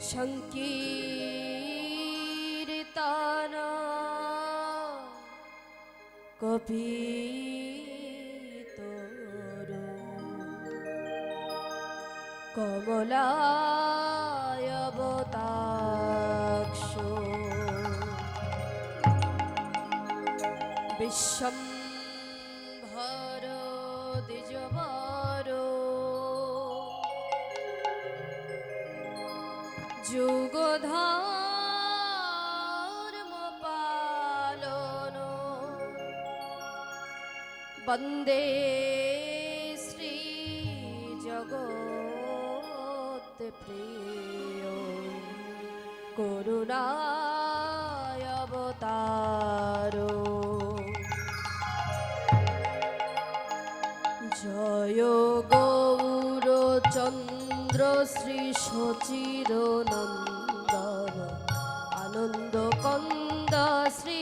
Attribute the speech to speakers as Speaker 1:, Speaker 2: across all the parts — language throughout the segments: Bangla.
Speaker 1: সংকীর্তন কপিতর। কমলায়বতাক্ষ। বিশ্বম্ভর প্রিয়। করুণায় অবতারো। জয় গৌরচন্দ্র শ্রী সচির নন্দন আনন্দ কন্দ শ্রী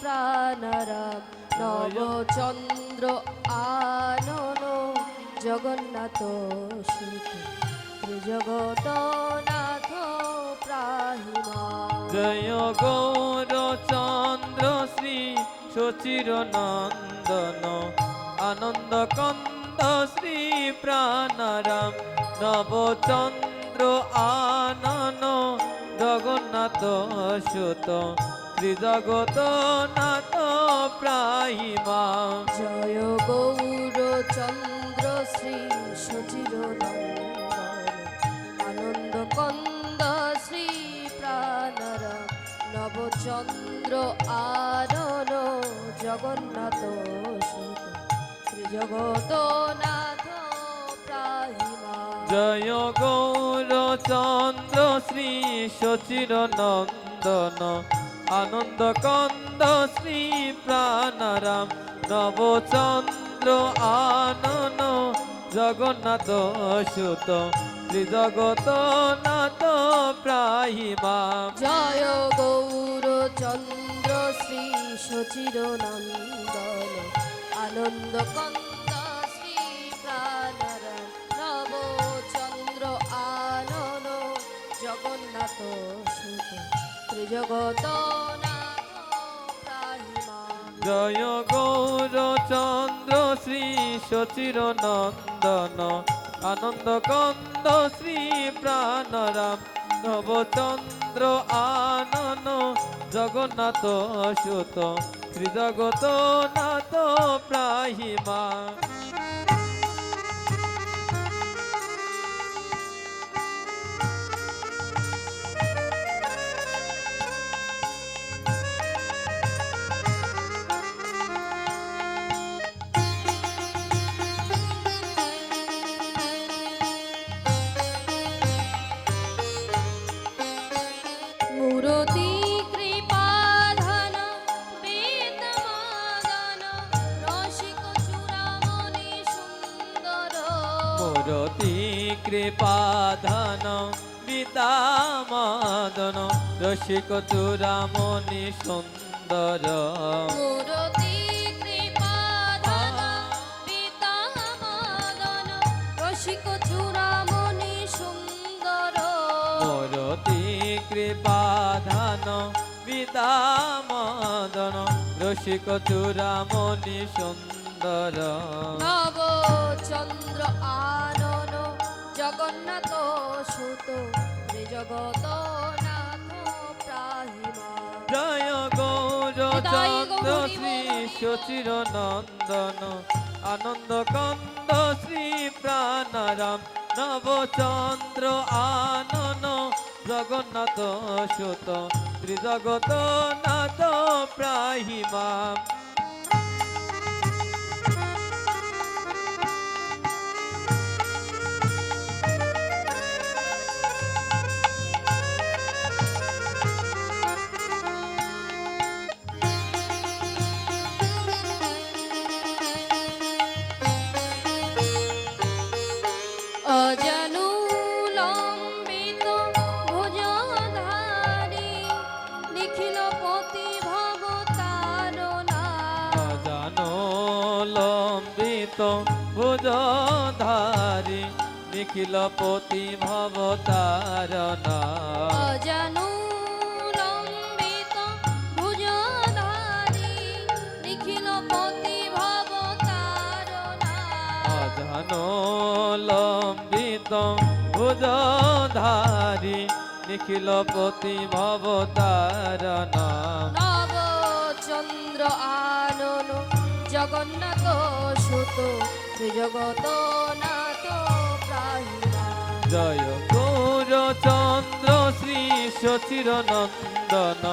Speaker 1: প্রাণরাম। নবচন্দ্র আনন জগন্নাথ সুত জগত নাথ প্রাহিমা।
Speaker 2: জয় গৌরচন্দ্র শ্রী সচির নন্দন আনন্দ কন্দ শ্রী প্রাণারাম। নবচন্দ্র আনন জগন্নাথ সুত। শ্রী জগত নাথ প্রাহিমা।
Speaker 1: জগন্নাথ শ্রী জগত নাথ প্রাহিমা
Speaker 2: জয় গৌরচন্দ্র শ্রী সচির নন্দন আনন্দ কন্দ শ্রী প্রাণারাম। নবচন্দ্র আনন। জগন্নাথ সুত জগত নাথ প্রাহিমা
Speaker 1: জয় গৌরচন্দ্র শ্রী সচির নন্দন আনন্দ কন্দ শ্রী প্রাণর নবচন্দ্র আনন। জগন্নাথ সুত। ত্রিজগত
Speaker 2: জয় গৌরচন্দ্র শ্রী সচির নন্দন আনন্দ কন্দ শ্রী প্রাণরাম। নবচন্দ্র আনন জগন্নাথ সুত শ্রী জগত নাথ প্রাহিমা
Speaker 1: মূরতি কৃপাধন বেদমাদন রসিক চূড়ামণি সুন্দর।
Speaker 2: মূরতি কৃপাধান বিদামদন রসিক চূড়ামণি সুন্দর।
Speaker 1: নব চন্দ্র আনন জগন্নাথ সুত জগত নাথ প্রাহিমা।
Speaker 2: জয় শ্রী সচির নন্দন আনন্দ কন্দ শ্রী প্রাণারাম নবচন্দ্র আনন জগন্নাথ সুত। ত্রিজগত নাথ প্রাহিমা
Speaker 1: নিখিল পতি
Speaker 2: ভবতারণা
Speaker 1: অজানু লম্বিত ভুজধারি নিখিল পতি ভবতারণা
Speaker 2: অজানো লম্বিত ভুজধারি নিখিল পতি ভবতারণা
Speaker 1: নব চন্দ্র আনন জগন্নাথ সুত জগত প্রাহিমা
Speaker 2: জয় গৌর চন্দ্র শ্রী সচির নন্দন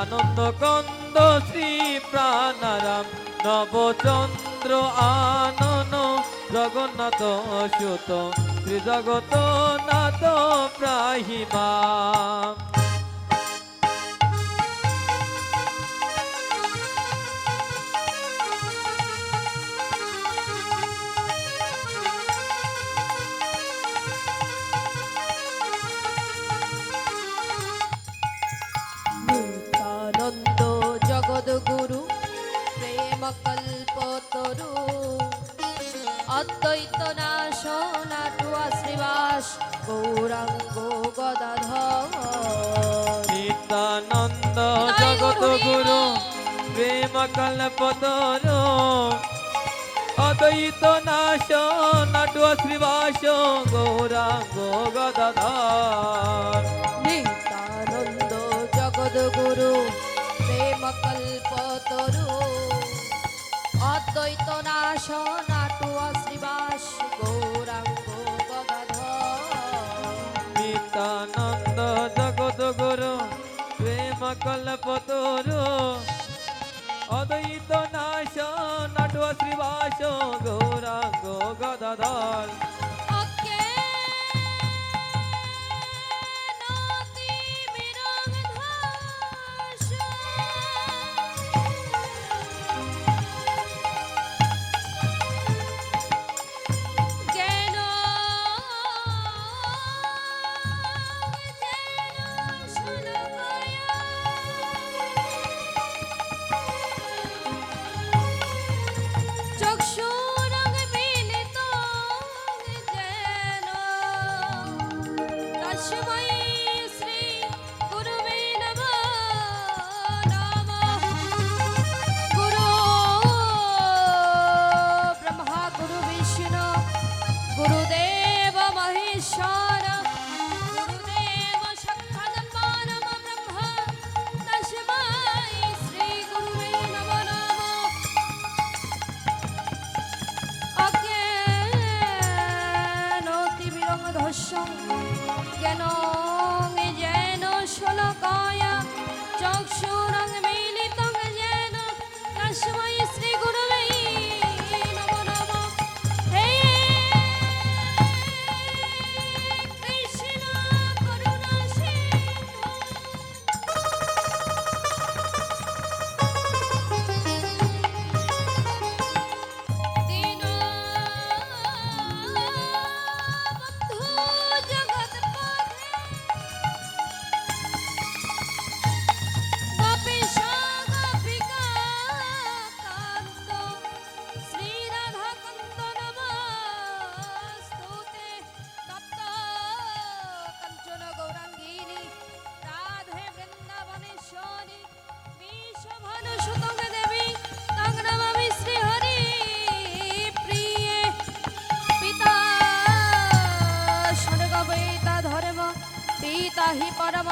Speaker 2: আনন্দ কন্দ শ্রী প্রাণারাম। নবচন্দ্র আনন জগন্নাথ সুত শ্রী জগত নাথ প্রাহিমা।
Speaker 1: কল্পতর অদ্বৈত নাশ নাটুয়া শ্রীবাস গৌরাঙ্গ গদাধর।
Speaker 2: নিত্যানন্দ
Speaker 1: জগদ্গুরু প্রেম কল্পতরু অদ্বৈত নাশ নাটুয়া শ্রীবাস গৌরাঙ্গ গদাধর।
Speaker 2: নিত্যানন্দ জগত গুরু প্রেম কল্পতর অদ্বৈত নাশ নাটুয়া শ্রীবাস গৌরাঙ্গ গদাধর।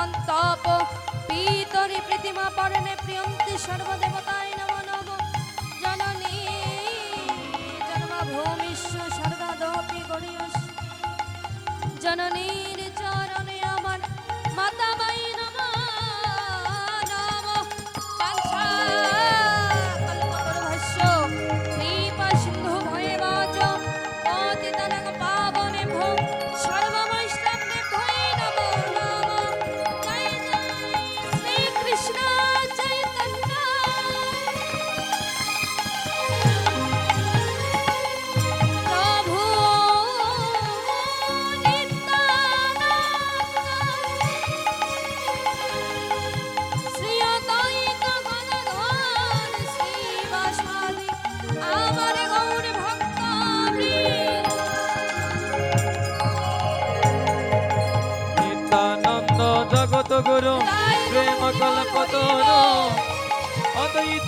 Speaker 1: হি পরমং তপ পিতরি প্রীতিমা পরণে প্রিয়ন্তি, সর্বদেবতায় নম নম। জননী, জন্মভূমিষ্য গরিয়স জননীর চরণে আমার মাতা মাই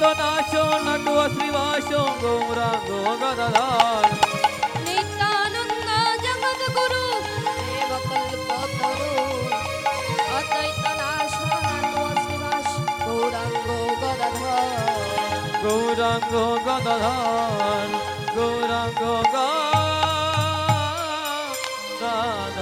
Speaker 2: ಭಕ್ತನಾಶೋ ನಟುವ ಶ್ರೀವಾಸೋ ಗೋಮುರ ಗೋಗದಾರ
Speaker 1: ನಿತ್ಯಾನಂದ ಜಗದ್ಗುರು ದೇವಕಲ್ಪ ತರು ಅದ್ವೈತನಾಶೋ ನಟುವ ಶ್ರೀವಾಸ ಗೌರಾಂಗ ಗದಾರ ಗೌರಾಂಗ ಗದಾರ
Speaker 2: ಗೌರಾಂಗ ಗದಾರ